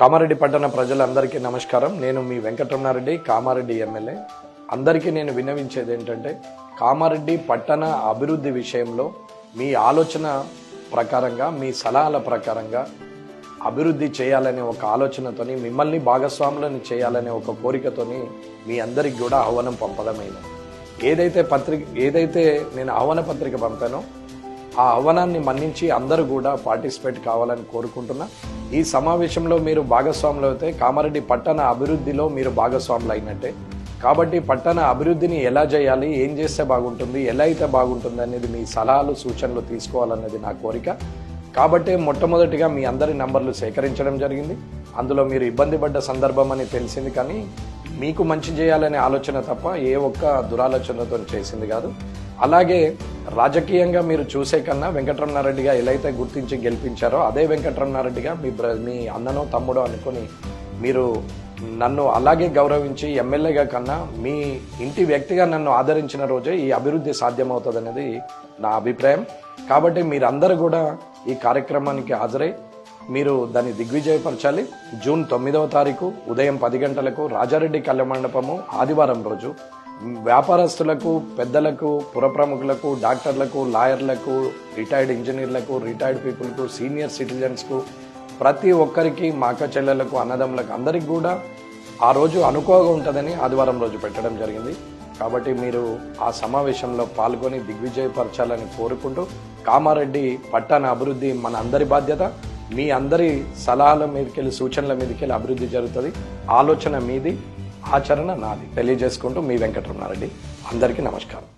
కామారెడ్డి పట్టణ ప్రజలందరికీ నమస్కారం. నేను మీ వెంకటరమణారెడ్డి కామారెడ్డి ఎమ్మెల్యే. అందరికీ నేను విన్నవించేది ఏంటంటే కామారెడ్డి పట్టణ అభివృద్ధి విషయంలో మీ ఆలోచన ప్రకారంగా మీ సలహాల ప్రకారంగా అభివృద్ధి చేయాలనే ఒక ఆలోచనతోని మిమ్మల్ని భాగస్వాములను చేయాలనే ఒక కోరికతోని మీ అందరికి కూడా ఆహ్వానం పంపడమైంది. ఏదైతే పత్రిక ఏదైతే నేను ఆహ్వాన పత్రిక పంపానో ఆ ఆహ్వానాన్ని మన్నించి అందరూ కూడా పార్టిసిపేట్ కావాలని కోరుకుంటున్నా. ఈ సమావేశంలో మీరు భాగస్వాములు అయితే కామారెడ్డి పట్టణ అభివృద్ధిలో మీరు భాగస్వాములు అయినట్టే. కాబట్టి పట్టణ అభివృద్ధిని ఎలా చేయాలి ఏం చేస్తే బాగుంటుంది ఎలా అయితే బాగుంటుంది అనేది మీ సలహాలు సూచనలు తీసుకోవాలన్నది నా కోరిక. కాబట్టి మొట్టమొదటిగా మీ అందరి నంబర్లు సేకరించడం జరిగింది. అందులో మీరు ఇబ్బంది పడ్డ సందర్భం అని తెలిసింది కానీ మీకు మంచి చేయాలనే ఆలోచన తప్ప ఏ ఒక్క దురాలోచనతో చేసింది కాదు. అలాగే రాజకీయంగా మీరు చూసే కన్నా వెంకటరమణారెడ్డిగా ఎలా అయితే గుర్తించి గెలిపించారో అదే వెంకటరమణారెడ్డిగా మీ బ్ర మీ అన్ననో తమ్ముడో అనుకొని మీరు నన్ను అలాగే గౌరవించి ఎమ్మెల్యేగా కన్నా మీ ఇంటి వ్యక్తిగా నన్ను ఆదరించిన రోజే ఈ అభివృద్ధి సాధ్యమవుతుంది అనేది నా అభిప్రాయం. కాబట్టి మీరందరూ కూడా ఈ కార్యక్రమానికి హాజరై మీరు దాన్ని దిగ్విజయపరచాలి. జూన్ తొమ్మిదవ తారీఖు ఉదయం పది గంటలకు రాజారెడ్డి కళ్యాణ మండపము ఆదివారం రోజు వ్యాపారస్తులకు పెద్దలకు పురప్రముఖులకు డాక్టర్లకు లాయర్లకు రిటైర్డ్ ఇంజనీర్లకు రిటైర్డ్ పీపుల్కు సీనియర్ సిటిజన్స్కు ప్రతి ఒక్కరికి మా అక్క చెల్లెలకు అన్నదమ్ములకు అందరికి కూడా ఆ రోజు అనుకోగా ఉంటుందని ఆదివారం రోజు పెట్టడం జరిగింది. కాబట్టి మీరు ఆ సమావేశంలో పాల్గొని దిగ్విజయపరచాలని కోరుకుంటూ కామారెడ్డి పట్టణ అభివృద్ధి మన అందరి బాధ్యత. మీ అందరి సలహాల మీదకెళ్ళి సూచనల మీదకెళ్ళి అభివృద్ధి జరుగుతుంది. ఆలోచన మీది. ఆచరణ నాది. తెలియజేసుకుంటూ మీ వెంకటరమణారెడ్డి. అందరికీ నమస్కారం.